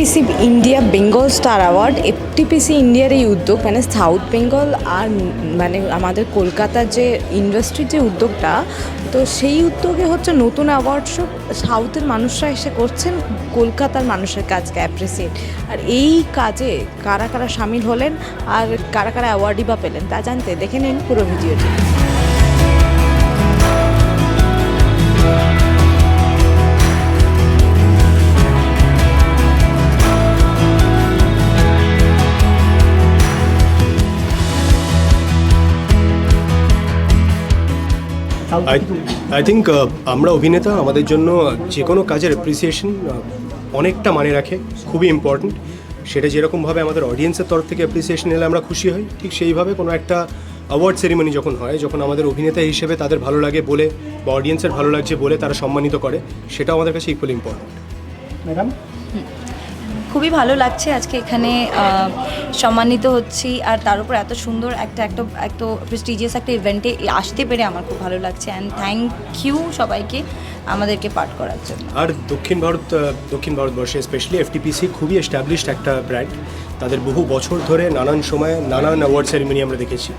FTPC India Bengal star award FTPC ইন্ডিয়ার এই উদ্যোগ মানে সাউথ বেঙ্গল আর মানে আমাদের কলকাতার যে ইন্ডাস্ট্রির যে উদ্যোগটা, তো সেই উদ্যোগে হচ্ছে নতুন অ্যাওয়ার্ড শো সাউথের মানুষরা এসে করছেন, কলকাতার মানুষের কাজকে অ্যাপ্রিসিয়েট আর এই কাজে কারা কারা সামিল হলেন আর কারা কারা অ্যাওয়ার্ডই বা পেলেন তা জানতে দেখে নিন পুরো ভিডিওটি। আই থিঙ্ক uh, আমরা অভিনেতা আমাদের জন্য যে কোনো কাজের অ্যাপ্রিসিয়েশন অনেকটা মানে রাখে খুবই ইম্পর্ট্যান্ট সেটা যেরকমভাবে আমাদের অডিয়েন্সের তরফ থেকে অ্যাপ্রিসিয়েশন এলে আমরা খুশি হই ঠিক সেইভাবে কোনো একটা অ্যাওয়ার্ড সেরিমনি যখন হয় যখন আমাদের অভিনেতা হিসেবে তাদের ভালো লাগে বলে বা অডিয়েন্সের ভালো লাগছে বলে তারা সম্মানিত করে সেটাও আমাদের কাছে ইকুয়ালি ইম্পর্ট্যান্ট ম্যাডাম খুবই ভালো লাগছে আজকে এখানে সম্মানিত হচ্ছি। আর তার উপর এত সুন্দর একটা একটা এত প্রেস্টিজিয়াস একটা ইভেন্টে আসতে পেরে আমার খুব ভালো লাগছে। অ্যান্ড থ্যাংক ইউ সবাইকে আমাদেরকে পাঠ করার জন্য। আর দক্ষিণ ভারত দক্ষিণ ভারতবর্ষে স্পেশালি এফটিপিসি খুবই এস্টাবলিশড একটা ব্র্যান্ড তাদের বহু বছর ধরে নানান সময়ে নানান অ্যাওয়ার্ড সেরিমনি আমরা দেখেছি।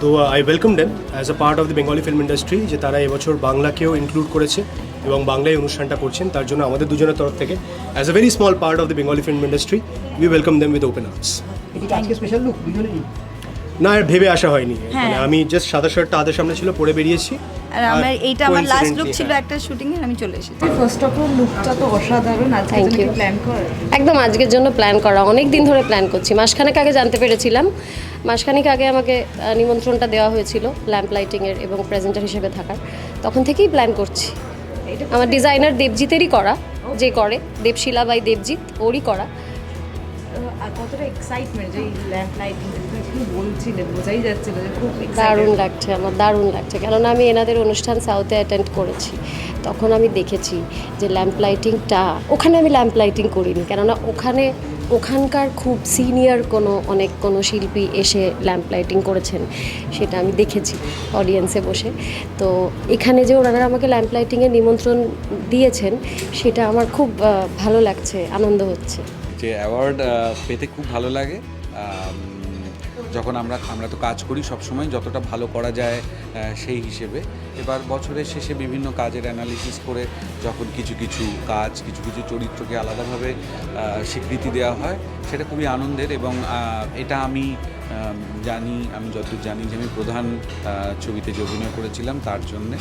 তো I welcome them as a part of the Bengali film industry যে তারা এবছর বাংলাকেও ইনক্লুড করেছে। এবং বাংলায় অনুষ্ঠানটা করছেন তার জন্য আমাদের দুজনের তরফ থেকে as a very small part of the Bengali film industry we welcome them with open arms এটি কি আজকে স্পেশাল লুক না আর ভেবে আসা হয়নি। হ্যাঁ। মানে আমি জাস্ট সাদা শার্টটা তাদের সামনে ছিল পরে বেরিয়েছি। আর আমার এইটা আমার লাস্ট লুক ছিল হ্যাঁ। একটা শুটিং এর আমি চলে এসেছি। ফার্স্ট অফ অল লুকটা তো অসাধারণ আজকে you. প্ল্যান করে? একদম আজকের জন্য প্ল্যান করা অনেক দিন ধরে প্ল্যান করছি। মাসখানেক আগে জানতে পেরেছিলাম। মাসখানেক আগে আমাকে নিমন্ত্রণটা দেওয়া হয়েছিল ল্যাম্প লাইটিংয়ের এবং প্রেজেন্টার হিসেবে থাকার। তখন থেকেই প্ল্যান করছি। আমার ডিজাইনার দেবজিতেরই করা যে করে দেবশিলা বাই দেবজিৎ ওরই করা। দারুণ লাগছে আমার, দারুণ লাগছে। কেননা আমি এনাদের অনুষ্ঠান সাউথে অ্যাটেন্ড করেছি। তখন আমি দেখেছি যে ল্যাম্প লাইটিংটা ওখানে আমি ল্যাম্প লাইটিং করিনি। কেননা ওখানে, ওখানকার খুব সিনিয়র কোনো, অনেক কোনো শিল্পী এসে ল্যাম্প লাইটিং করেছেন, সেটা আমি দেখেছি অডিয়েন্সে বসে। তো এখানে যে ওনারা আমাকে ল্যাম্প লাইটিংয়ের নিমন্ত্রণ দিয়েছেন, সেটা আমার খুব ভালো লাগছে, আনন্দ হচ্ছে। যে অ্যাওয়ার্ড পেতে খুব ভালো লাগে। যখন আমরা আমরা তো কাজ করি সবসময়, যতটা ভালো করা যায় সেই হিসেবে। এবার বছরের শেষে বিভিন্ন কাজের অ্যানালিসিস করে যখন কিছু কিছু কাজ, কিছু কিছু চরিত্রকে আলাদাভাবে স্বীকৃতি দেওয়া হয়, সেটা খুবই আনন্দের এবং এটা আমি জানি, আমি যতদূর জানি যে আমি প্রধান ছবিতে যে অভিনয় করেছিলাম তার জন্যে।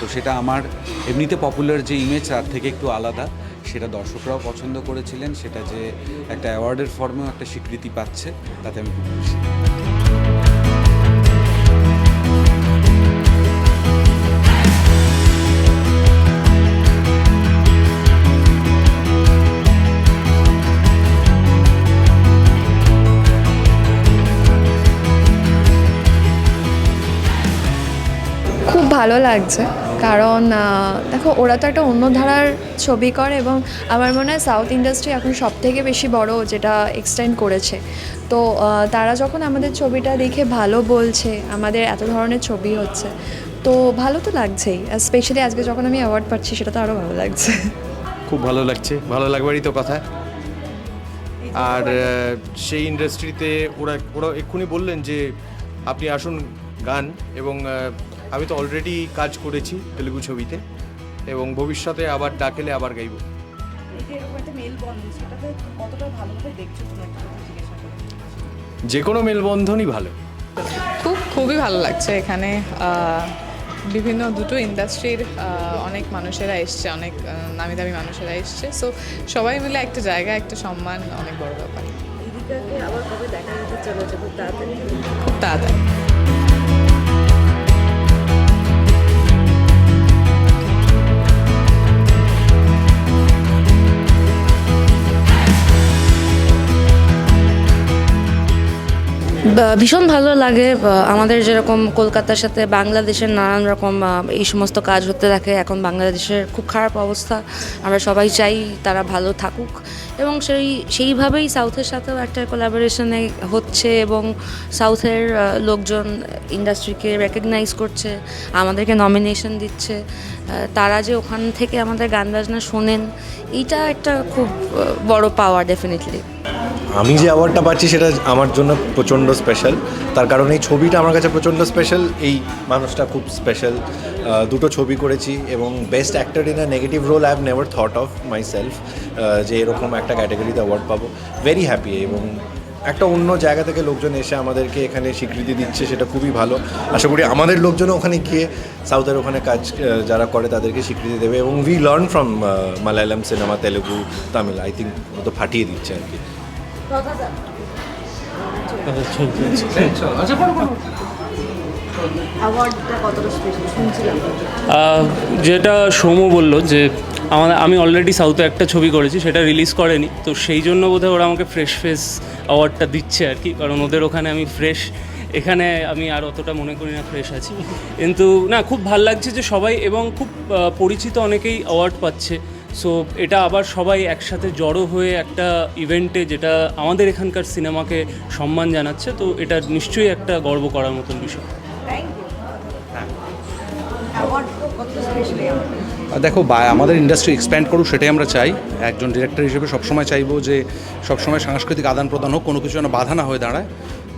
তো সেটা আমার এমনিতে পপুলার যে ইমেজ তার থেকে একটু আলাদা। সেটা দর্শকরাও পছন্দ করেছিলেন, সেটা যে একটা অ্যাওয়ার্ডের ফর্মেও একটা স্বীকৃতি পাচ্ছে, তাতে আমি খুব খুশি। খুব ভালো লাগছে। কারণ দেখো, ওরা তো একটা অন্য ধারার ছবি করে এবং আমার মনে হয় সাউথ ইন্ডাস্ট্রি এখন সব থেকে বেশি বড় যেটা এক্সটেন্ড করেছে। তো তারা যখন আমাদের ছবিটা দেখে ভালো বলছে, আমাদের এত ধরনের ছবি হচ্ছে, তো ভালো তো লাগছেই। স্পেশালি আজকে যখন আমি অ্যাওয়ার্ড পাচ্ছি, সেটা তো আরও ভালো লাগছে। খুব ভালো লাগছে, ভালো লাগবারই তো কথা। আর সেই ইন্ডাস্ট্রিতে ওরা ওরা এক্ষুনি বললেন যে, আপনি আসুন গান এবং আমি তো অলরেডি কাজ করেছি তেলেগু ছবিতে এবং ভবিষ্যতে আবার ডাকেলে আবার গাইব। যে কোনো মেলবন্ধনই ভালো। খুব খুবই ভালো লাগছে এখানে। বিভিন্ন দুটো ইন্ডাস্ট্রির অনেক মানুষেরা এসছে অনেক নামি দামি মানুষেরা এসছে। সো সবাই মিলে একটা জায়গা একটা সম্মান অনেক বড় ব্যাপার। খুব তাড়াতাড়ি। ভীষণ ভালো লাগে আমাদের যেরকম কলকাতার সাথে বাংলাদেশের নানান রকম এই সমস্ত কাজ হতে থাকে, এখন বাংলাদেশের খুব খারাপ অবস্থা। আমরা সবাই চাই তারা ভালো থাকুক। এবং সেই, সেইভাবেই সাউথের সাথেও একটা কোলাবোরেশনে হচ্ছে এবং সাউথের লোকজন ইন্ডাস্ট্রিকে রেকগনাইজ করছে, আমাদেরকে নমিনেশন দিচ্ছে। তারা যে ওখান থেকে আমাদের গান বাজনা শোনেন, এইটা একটা খুব বড় পাওয়ার ডেফিনেটলি আমি যে অ্যাওয়ার্ডটা পাচ্ছি সেটা আমার জন্য প্রচণ্ড স্পেশাল তার কারণ এই ছবিটা আমার কাছে প্রচণ্ড স্পেশাল এই মানুষটা খুব স্পেশাল দুটো ছবি করেছি এবং best actor in a negative role I have never thought of myself যে এরকম একটা ক্যাটাগরিতে অ্যাওয়ার্ড পাবো। ভেরি হ্যাপি এবং একটা অন্য জায়গা থেকে লোকজন এসে আমাদেরকে এখানে স্বীকৃতি দিচ্ছে, সেটা খুবই ভালো। আশা করি আমাদের লোকজনও ওখানে গিয়ে সাউথের ওখানে কাজ যারা করে তাদেরকে স্বীকৃতি দেবে এবং we learn from Malayalam cinema Telugu Tamil I think তো ফাটিয়ে দিচ্ছে আর কি। যেটা সৌম্য বলল যে আমাদের আমি অলরেডি সাউথে একটা ছবি করেছি, সেটা রিলিজ করেনি। তো সেই জন্য বোধহয় ওরা আমাকে ফ্রেশ ফেস অ্যাওয়ার্ডটা দিচ্ছে আর কি, কারণ ওদের ওখানে আমি ফ্রেশ এখানে আমি আর অতটা মনে করি না ফ্রেশ আছি। কিন্তু না, খুব ভালো লাগছে যে সবাই এবং খুব পরিচিত অনেকেই অ্যাওয়ার্ড পাচ্ছে। সো এটা আবার সবাই একসাথে জড়ো হয়ে একটা ইভেন্টে যেটা আমাদের এখানকার সিনেমাকে সম্মান জানাচ্ছে তো এটা নিশ্চয়ই একটা গর্ব করার মতন বিষয়। দেখো বা আমাদের ইন্ডাস্ট্রি এক্সপ্যান্ড করুক সেটাই আমরা চাই। একজন ডিরেক্টর হিসেবে সবসময় চাইব যে সবসময় সাংস্কৃতিক আদান প্রদান হোক কোনো কিছু যেন বাধা না হয়ে দাঁড়ায়।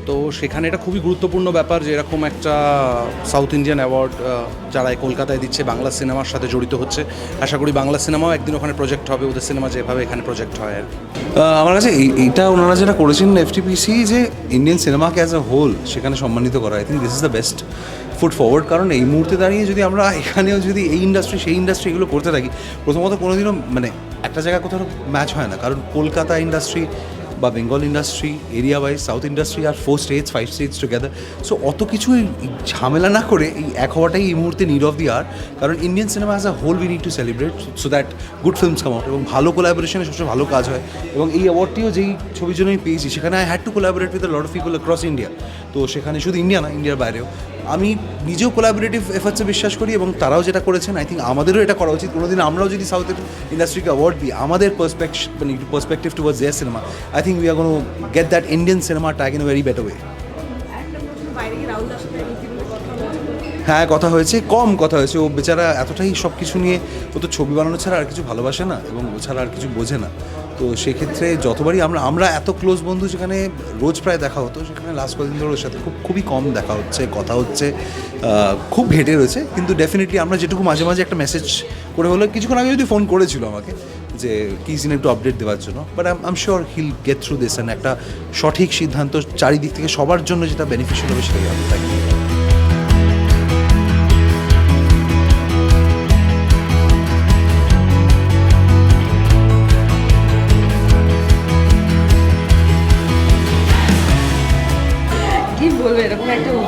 তো সেখানে এটা খুবই গুরুত্বপূর্ণ ব্যাপার যে এরকম একটা সাউথ ইন্ডিয়ান অ্যাওয়ার্ড যারা কলকাতায় দিচ্ছে, বাংলা সিনেমার সাথে জড়িত হচ্ছে। আশা করি বাংলা সিনেমাও একদিন ওখানে প্রজেক্ট হবে, ওদের সিনেমা যেভাবে এখানে প্রজেক্ট হয় আর আমার কাছে এই- এইটা ওনারা যেটা করেছেন এফটিপিসি যে ইন্ডিয়ান সিনেমাকে অ্যাজ আ হোল সেখানে সম্মানিত করা I think this is the best foot forward কারণ এই মুহূর্তে দাঁড়িয়ে যদি আমরা এখানেও যদি এই ইন্ডাস্ট্রি সেই ইন্ডাস্ট্রি এগুলো করতে থাকি, প্রথমত কোনোদিনও মানে একটা জায়গায় কোথাও ম্যাচ হয় না, কারণ কলকাতা ইন্ডাস্ট্রি বা Bengal industry area wise south industry আর four states five states together so অত কিছু ঝামেলা না করে এই এক হওয়াটাই এই মুহূর্তে নিড অফ দি আর কারণ Indian cinema as a whole we need to celebrate so that good films come out এবং ভালো কোলাবোরেশনে সবচেয়ে ভালো কাজ হয়। এবং এই অ্যাওয়ার্ডটিও যেই ছবির জন্য আমি পেয়েছি, সেখানে I had to collaborate with lot of people across India তো সেখানে শুধু ইন্ডিয়া না ইন্ডিয়ার বাইরেও। আমি নিজেও কোলাবোরেটিভ এফার্টসে বিশ্বাস করি এবং তারাও যেটা করেছেন আই থিঙ্ক আমাদেরও এটা করা উচিত। কোনোদিন আমরাও যদি সাউথ ইন্ডাস্ট্রিকে অ্যাওয়ার্ড দিই, আমাদের পার্সপেক্ট মানে perspective towards their cinema I think we are gonna get that Indian cinema tag in very better way হ্যাঁ কথা হয়েছে, কম কথা হয়েছে। ও বেচারা এতটাই সব কিছু নিয়ে, ও তো ছবি বানানো ছাড়া আর কিছু ভালোবাসে না এবং ও ছাড়া আর কিছু বোঝে না। তো সেক্ষেত্রে যতবারই আমরা আমরা এত ক্লোজ বন্ধু যেখানে রোজ প্রায় দেখা হতো, সেখানে লাস্ট কদিন ধরে ওর সাথে খুব, খুবই কম দেখা হচ্ছে, কথা হচ্ছে খুব ঘেটে রয়েছে। কিন্তু ডেফিনেটলি আমরা যেটুকু মাঝে মাঝে একটা মেসেজ করে হলো কিছুক্ষণ আগে যদি ফোন করেছিল আমাকে যে, কি সিনে একটু আপডেট দেওয়ার জন্য? But I am sure he'll get through this and একটা সঠিক সিদ্ধান্ত চারিদিক থেকে সবার জন্য যেটা বেনিফিশিয়াল হবে সেটাই হবে। তাই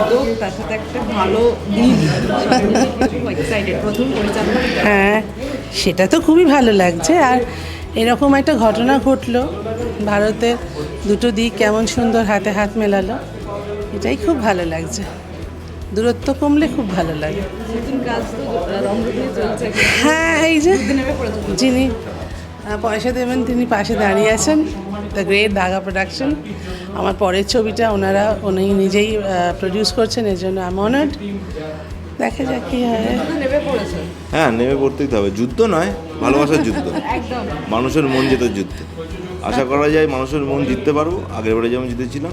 উদ্যোগ তার সাথে একটা ভালো এক্সাইটেড প্রথম পরিচালনা। হ্যাঁ সেটা তো খুবই ভালো লাগছে। আর এরকম একটা ঘটনা ঘটলো ভারতের দুটো দিক কেমন সুন্দর হাতে হাত মেলালো এটাই খুব ভালো লাগছে। দূরত্ব কমলে খুব ভালো লাগে। হ্যাঁ এই যে যিনি পয়সা দেবেন তিনি পাশে দাঁড়িয়ে আছেন। দ্য গ্রেট দাগা প্রোডাকশন আমার পরের ছবিটা ওনারা উনি নিজেই প্রডিউস করছেন এর জন্য আই অনার্ড দেখা যাক কি হয়। হ্যাঁ নেমে পড়তেই হবে। যুদ্ধ নয় ভালোবাসার যুদ্ধ। মানুষের মন জেতার যুদ্ধ। আশা করা যায় মানুষের মন জিততে পারব। আগের বারে যেমন জিতেছিলাম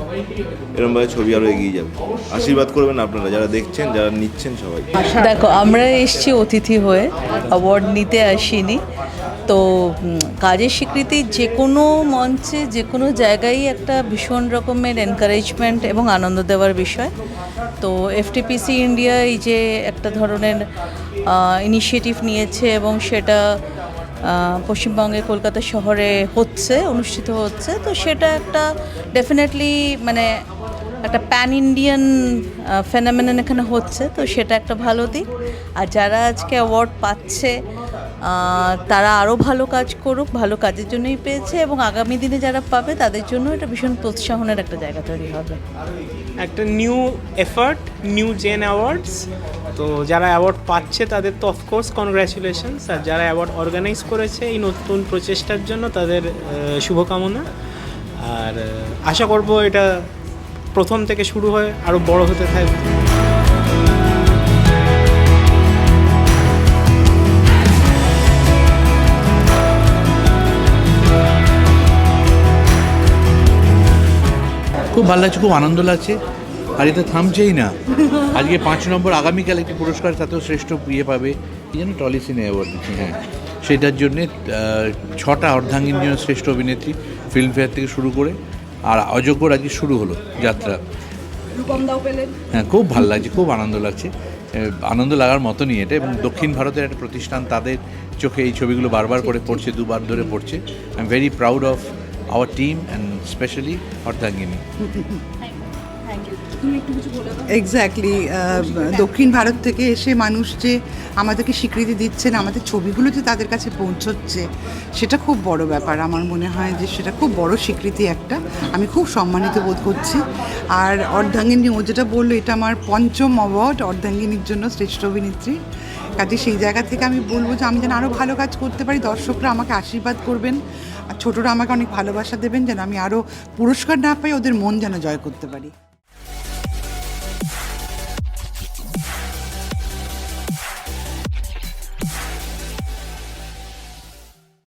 এরমভাবে ছবি আরও এগিয়ে যাবে। আশীর্বাদ করবেন আপনারা যারা দেখছেন যারা নিচ্ছেন সবাই। দেখো আমরা এসেছি অতিথি হয়ে। অ্যাওয়ার্ড নিতে আসিনি। তো কাজের স্বীকৃতি যে কোনো মঞ্চে, যে কোনো জায়গায় একটা ভীষণ রকমের এনকারেজমেন্ট এবং আনন্দ দেওয়ার বিষয়। তো এফটিপিসি ইন্ডিয়া এই যে একটা ধরনের ইনিশিয়েটিভ নিয়েছে এবং সেটা পশ্চিমবঙ্গে কলকাতা শহরে হচ্ছে, অনুষ্ঠিত হচ্ছে, তো সেটা একটা ডেফিনেটলি মানে একটা প্যান ইন্ডিয়ান ফেনামেনন এখানে হচ্ছে, তো সেটা একটা ভালো দিক। আর যারা আজকে অ্যাওয়ার্ড পাচ্ছে তারা আরও ভালো কাজ করুক, ভালো কাজের জন্যই পেয়েছে এবং আগামী দিনে যারা পাবে তাদের জন্য এটা ভীষণ প্রোৎসাহনের একটা জায়গা তৈরি হবে। একটা new effort new gen awards তো যারা অ্যাওয়ার্ড পাচ্ছে তাদের তো অফকোর্স কনগ্র্যাচুলেশনস আর যারা অ্যাওয়ার্ড অর্গানাইজ করেছে এই নতুন প্রচেষ্টার জন্য তাদের শুভকামনা। আর, আশা করব এটা প্রথম থেকে শুরু হয়ে আরও বড় হতে থাকবে। খুব ভালো লাগছে খুব আনন্দ লাগছে। আর এটা থামছেই না। আজকে পাঁচ নম্বর আগামীকাল একটি পুরস্কার তাতেও শ্রেষ্ঠ ইয়ে পাবে। কি যেন টলিসিনে অ্যাওয়ার্ড দিচ্ছি হ্যাঁ। সেটার জন্যে ছটা অর্ধাঙ্গিন জন্য শ্রেষ্ঠ অভিনেত্রী ফিল্মফেয়ার থেকে শুরু করে। আর অযোগ্যর আজকে শুরু হলো যাত্রা। হ্যাঁ খুব ভালো লাগছে খুব আনন্দ লাগছে। আনন্দ লাগার মতনই এটা। এবং দক্ষিণ ভারতের একটা প্রতিষ্ঠান তাদের চোখে এই ছবিগুলো বারবার করে পড়ছে দুবার ধরে পড়ছে। I am very proud of our team and specially Ardhangini exactly দক্ষিণ ভারত থেকে এসে মানুষ যে আমাদেরকে স্বীকৃতি দিচ্ছেন আমাদের ছবিগুলো যে তাদের কাছে পৌঁছচ্ছে সেটা খুব বড় ব্যাপার আমার মনে হয় যে সেটা খুব বড় স্বীকৃতি একটা আমি খুব সম্মানিত বোধ করছি আর অর্ধাঙ্গিনী ও যেটা বলল এটা আমার পঞ্চম অ্যাওয়ার্ড অর্ধাঙ্গিনীর জন্য শ্রেষ্ঠ অভিনেত্রী। কাজে সেই জায়গা থেকে আমি বলব যে আমি যেন আরও ভালো কাজ করতে পারি দর্শকরা আমাকে আশীর্বাদ করবেন। ছোটরা আমাকে অনেক ভালোবাসা দেবেন যেন আমি আরও পুরস্কার না পাই, ওদের মন যেন জয় করতে পারি।